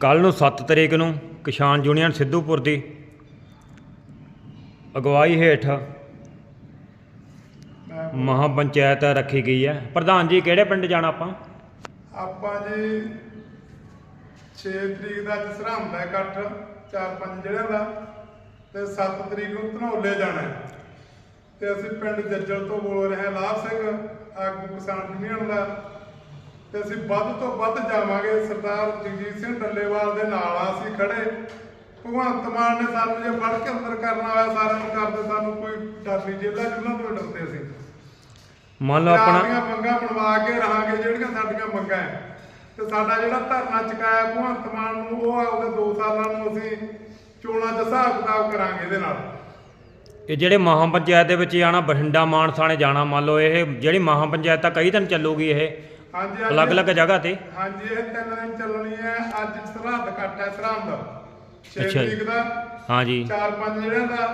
ਕੱਲ ਨੂੰ 7 ਤਰੀਕ ਨੂੰ ਕਿਸਾਨ ਯੂਨੀਅਨ ਸਿੱਧੂਪੁਰ ਦੀ ਅਗਵਾਈ ਹੇਠ ਮਹਾ ਪੰਚਾਇਤ ਰੱਖੀ ਗਈ ਹੈ। ਪ੍ਰਧਾਨ ਜੀ, ਕਿਹੜੇ ਪਿੰਡ ਜਾਣਾ ਆਪਾਂ? ਆਪਾਂ ਜੀ 6 ਤਰੀਕ ਦਾ ਅੱਜ ਸਰਹੰਦ ਇਕੱਠ, ਚਾਰ ਪੰਜ ਜਿਹੜਿਆਂ ਦਾ, ਤੇ 7 ਤਰੀਕ ਨੂੰ ਧਨੌਲੇ ਜਾਣਾ ਤੇ ਅਸੀਂ ਪਿੰਡ ਜੱਜਲ ਤੋਂ ਬੋਲ ਰਹੇ ਹਾਂ ਲਾਭ ਸਿੰਘ, ਆਗੂ ਕਿਸਾਨ ਯੂਨੀਅਨ ਦਾ। ਤੇ ਅਸੀਂ ਵੱਧ ਤੋਂ ਵੱਧ ਜਾਵਾਂਗੇ। ਸਰਦਾਰ ਜਗਜੀਤ ਸਿੰਘ ਡੱਲੇਵਾਲ ਦੇ ਨਾਲ ਆ ਅਸੀਂ ਖੜੇ। ਭਗਵੰਤ ਮਾਨ ਨੇ ਸਾਨੂੰ ਜੇ ਫੜ ਕੇ ਅੰਦਰ ਕਰਨਾ ਹੋਇਆ ਸਾਰਿਆਂ ਨੂੰ ਕਰਦੇ ਸਾਨੂੰ ਕੋਈ ਡਰ ਨਹੀਂ। ਜੇਲਾ ਜੁਲਾਂ ਤੋਂ ਡਰਦੇ ਅਸੀਂ। ਮੰਨ ਲਓ ਆਪਣਾ ਮੰਗਾਂ ਬਣਵਾ ਕੇ ਰਹਾਂਗੇ ਜਿਹੜੀਆਂ ਸਾਡੀਆਂ ਮੰਗਾਂ ਹੈ ਤੇ ਸਾਡਾ ਜਿਹੜਾ ਧਰਨਾ ਚੁਕਾਇਆ ਭਗਵੰਤ ਮਾਨ ਨੂੰ ਉਹ ਆਪਦੇ 2 ਸਾਲਾਂ ਨੂੰ ਅਸੀਂ ਚੋਣਾਂ 'ਚ ਹਿਸਾਬ ਕਿਤਾਬ ਕਰਾਂਗੇ ਇਹਦੇ ਨਾਲ। ਇਹ ਜਿਹੜੇ ਮਹਾ ਪੰਚਾਇਤ ਦੇ ਵਿੱਚ ਜਾਣਾ ਬਠਿੰਡਾ ਮਾਨਸਾਣੇ ਜਾਣਾ ਮੰਨ ਲਓ ਇਹ ਜਿਹੜੀ ਮਹਾ ਪੰਚਾਇਤ ਤਾਂ ਕਈ ਦਿਨ ਚੱਲੂਗੀ ਇਹ। ਹਾਂਜੀ ਅੱਜ- ਅਲੱਗ-ਅਲੱਗ ਜਗ੍ਹਾ ਤੇ? ਹਾਂਜੀ ਇਹ ਤਿੰਨ ਦਿਨ ਚੱਲਣੀ ਹੈ। ਅੱਜ ਸਰਹੱਦ ਕੱਟ ਹੈ ਸਰਹੰਦ। 6 ਅੱਛਾ ਜੀ। ਤਰੀਕ ਦਾ। ਹਾਂਜੀ ਚਾਰ ਪੰਜ ਜਿਹੜਿਆਂ ਦਾ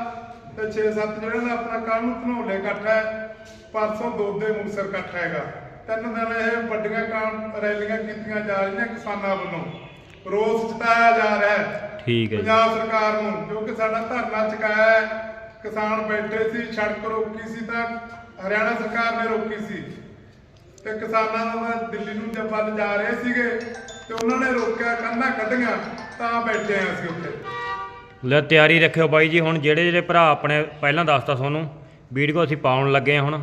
ਤੇ 6-7 ਜਿਹੜਿਆਂ ਦਾ ਆਪਣਾ ਕੱਲ ਨੂੰ ਧਨੌਲੇ ਇਕੱਠ ਹੈ। ਪਰਸੋਂ ਦੋਦੇ ਮੁਕਸਰ ਇਕੱਠ ਹੈਗਾ। ਤਿੰਨ ਦਿਨ ਇਹ ਵੱਡੀਆਂ ਕਾਂ ਰੈਲੀਆਂ ਕੀਤੀਆਂ ਜਾ ਰਹੀਆਂ ਕਿਸਾਨਾਂ ਵੱਲੋਂ। ਰੋਸ ਜਤਾਇਆ ਜਾ ਰਿਹਾ ਹੈ। ਠੀਕ ਹੈ ਜੀ। ਪੰਜਾਬ ਸਰਕਾਰ ਨੂੰ ਜੋ ਕਿ ਸਾਡਾ ਧਰਨਾ ਚੁਕਾਇਆ ਹੈ। ਕਿਸਾਨ ਬੈਠੇ ਸੀ ਸੜਕ ਰੋਕੀ ਸੀ ਤਾਂ ਹਰਿਆਣਾ ਸਰਕਾਰ ਨੇ ਰੋਕੀ ਸੀ। ਤੇ ਕਿਸਾਨਾਂ ਦਾ ਦਿੱਲੀ ਨੂੰ ਜਦ ਵੱਲ ਜਾ ਰਹੇ ਸੀਗੇ ਤੇ ਉਹਨਾਂ ਨੇ ਰੋਕਿਆ ਕੰਧਾਂ ਕੱਢੀਆਂ, ਤਾਂ ਬੈਠੇ ਆ ਅਸੀਂ ਉੱਥੇ। ਲੈ ਤਿਆਰੀ ਰੱਖਿਓ ਬਾਈ ਜੀ, ਹੁਣ ਜਿਹੜੇ ਜਿਹੜੇ ਭਰਾ ਆਪਣੇ ਪਹਿਲਾਂ ਦੱਸਤਾ ਤੁਹਾਨੂੰ ਵੀਡੀਓ ਅਸੀਂ ਪਾਉਣ ਲੱਗੇ ਹਾਂ ਹੁਣ।